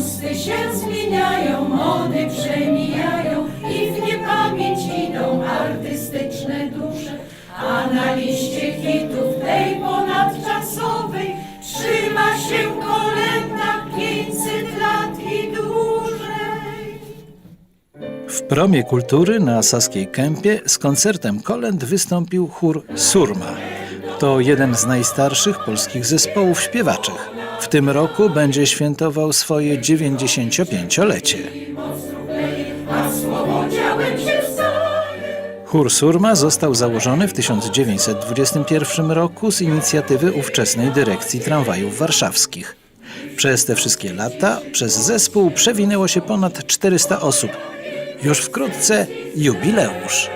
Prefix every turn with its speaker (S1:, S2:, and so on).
S1: Gusty się zmieniają, mody przemijają i w niepamięć idą artystyczne dusze. A na liście hitów tej ponadczasowej trzyma się kolenda 500 lat i dłużej.
S2: W promie kultury na Saskiej Kępie z koncertem kolęd wystąpił chór Surma. To jeden z najstarszych polskich zespołów śpiewaczych. W tym roku będzie świętował swoje 95-lecie.
S1: A słowo działem się wstaje.
S2: Chór Surma został założony w 1921 roku z inicjatywy ówczesnej dyrekcji tramwajów warszawskich. Przez te wszystkie lata przez zespół przewinęło się ponad 400 osób. Już wkrótce jubileusz.